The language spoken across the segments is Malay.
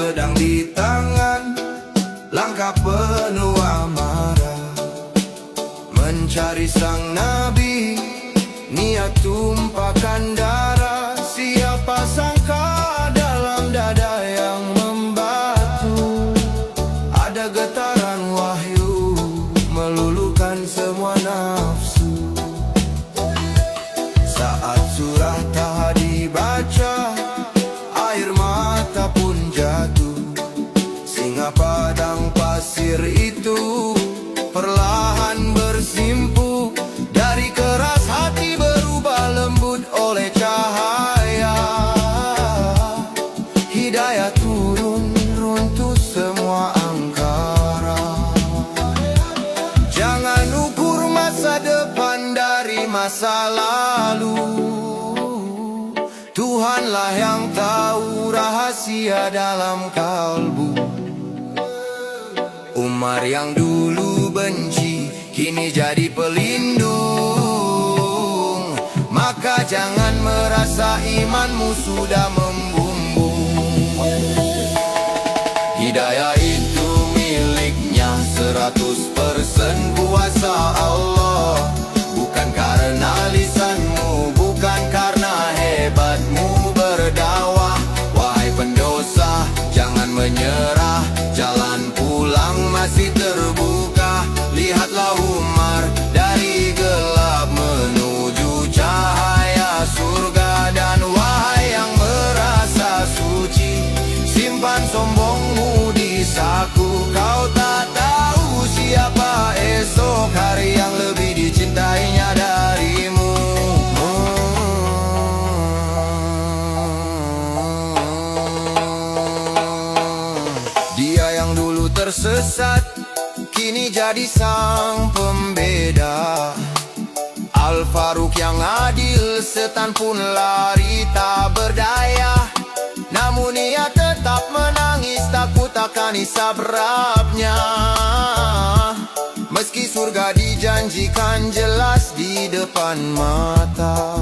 pedang di tangan Langkah penuh amarah. Mencari sang Nabi Niat tumpahkan darah. Masa lalu. Tuhanlah yang tahu rahasia dalam kalbu. Umar yang dulu benci Kini jadi pelindung. Maka jangan merasa imanmu sudah membumbung. Hidayah itu miliknya Seratus tersesat Kini jadi sang pembeda. Al-Faruq yang adil Setan pun lari tak berdaya. Namun ia tetap menangis Takut akan isap rapnya Meski surga dijanjikan jelas di depan mata.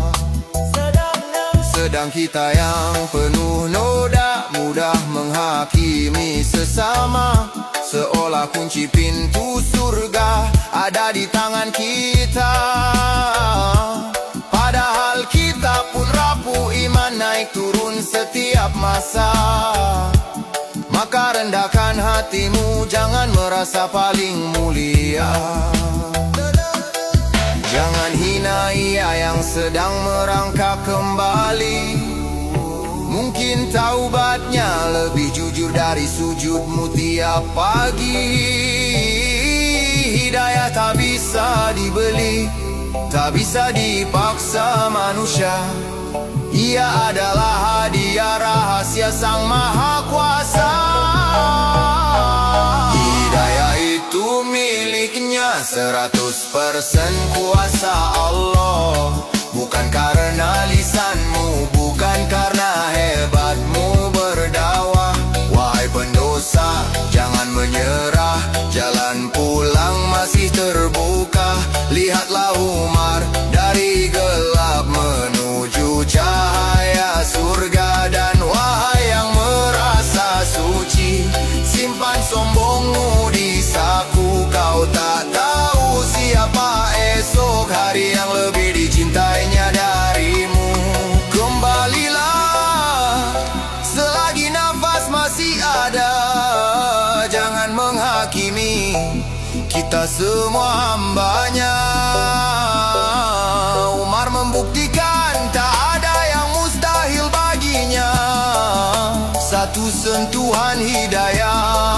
Sedang kita yang penuh noda Mudah menghakimi sesama. Seolah kunci pintu surga Ada di tangan kita. Padahal kita pun rapuh Iman naik turun setiap masa. Maka rendahkan hatimu Jangan merasa paling mulia. Jangan hina ia yang sedang merangkak kembali Mungkin taubatnya lebih jujur dari sujudmu tiap pagi. Hidayah tak bisa dibeli Tak bisa dipaksa manusia. Ia adalah hadiah rahasia sang maha kuasa. Hidayah itu miliknya Seratus persen kuasa Allah hari yang lebih dicintainya darimu. Kembalilah selagi nafas masih ada Jangan menghakimi kita semua hambanya. Umar membuktikan tak ada yang mustahil baginya. Satu sentuhan hidayah